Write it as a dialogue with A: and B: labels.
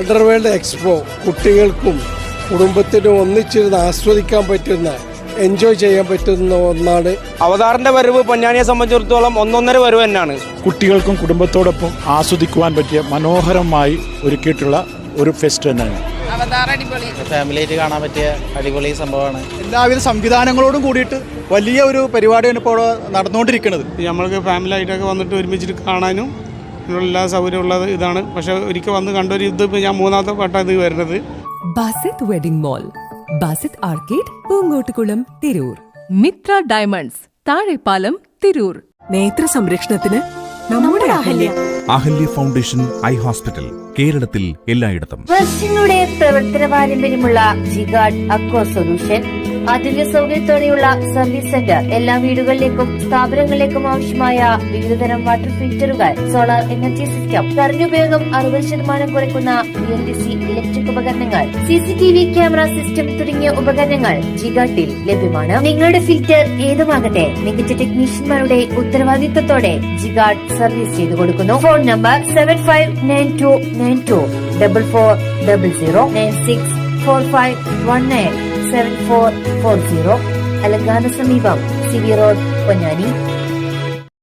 A: Underworld expo കുട്ടികൾക്കും കുടുംബത്തിനും ഒന്നിച്ചിരുന്ന് ആസ്വദിക്കാൻ പറ്റുന്ന എൻജോയ് ചെയ്യാൻ പറ്റുന്ന ഒന്നാണ്.
B: അവതാറിന്റെ വരവ് പൊന്നാനിയെ സംബന്ധിച്ചിടത്തോളം ഒന്നൊന്നര വരവ് തന്നെയാണ്.
C: കുട്ടികൾക്കും കുടുംബത്തോടൊപ്പം ആസ്വദിക്കുവാൻ പറ്റിയ മനോഹരമായി ഒരുക്കിയിട്ടുള്ള ഒരു ഫെസ്റ്റ് തന്നെയാണ്.
D: ഫാമിലിയായിട്ട് കാണാൻ പറ്റിയ അടിപൊളി സംഭവമാണ്.
E: എല്ലാവിധ സംവിധാനങ്ങളോടും കൂടിയിട്ട് വലിയ ഒരു പരിപാടിയാണ് ഇപ്പോൾ നടന്നുകൊണ്ടിരിക്കുന്നത്.
F: നമ്മൾക്ക് ഫാമിലി ആയിട്ടൊക്കെ വന്നിട്ട് ഒരുമിച്ചിട്ട് കാണാനും ഇതിനുള്ള എല്ലാ സൗകര്യമുള്ള ഇതാണ്. പക്ഷെ ഒരിക്കൽ വന്ന് കണ്ടൊരു ഇത് ഞാൻ മൂന്നാമത്തെ വട്ടം ഇത് വരുന്നത്.
G: Basith wedding mall Basith arcade Poonkottukulam Tirur.
H: Mithra diamonds Thazhepalam Tirur.
G: നേത്ര സംരക്ഷണത്തിന് നമ്മുടെ Ahalya.
I: Ahalya. Foundation eye hospital കേരളത്തിൽ എല്ലായിടത്തും.
J: വർഷങ്ങളുടെ പ്രവർത്തന പാരമ്പര്യമുള്ള ജിഗാഡ് അക്വ സൊല്യൂഷൻ ആധുനിക സൗകര്യത്തോടെയുള്ള സർവീസ് സെന്റർ എല്ലാ വീടുകളിലേക്കും സ്ഥാപനങ്ങളിലേക്കും ആവശ്യമായ വിവിധതരം വാട്ടർ ഫിൽറ്ററുകൾ സോളാർ എനർജി സിസ്റ്റം കറന്റ് ഉപയോഗം അറുപത് ശതമാനം കുറയ്ക്കുന്ന B L D C electric ഉപകരണങ്ങൾ C C T V camera system തുടങ്ങിയ ഉപകരണങ്ങൾ ജിഗാട്ടിൽ ലഭ്യമാണ്. നിങ്ങളുടെ ഫിൽറ്റർ ഏതുമാകട്ടെ മികച്ച ടെക്നീഷ്യന്മാരുടെ ഉത്തരവാദിത്തത്തോടെ ജിഗാട്ട് സർവീസ് ചെയ്തു കൊടുക്കുന്നു. Phone number seven five nine two nine two double four double zero nine six four five one nine seven four four zero അലങ്കാന സമീപം സിവി റോഡ് പൊന്നാനി.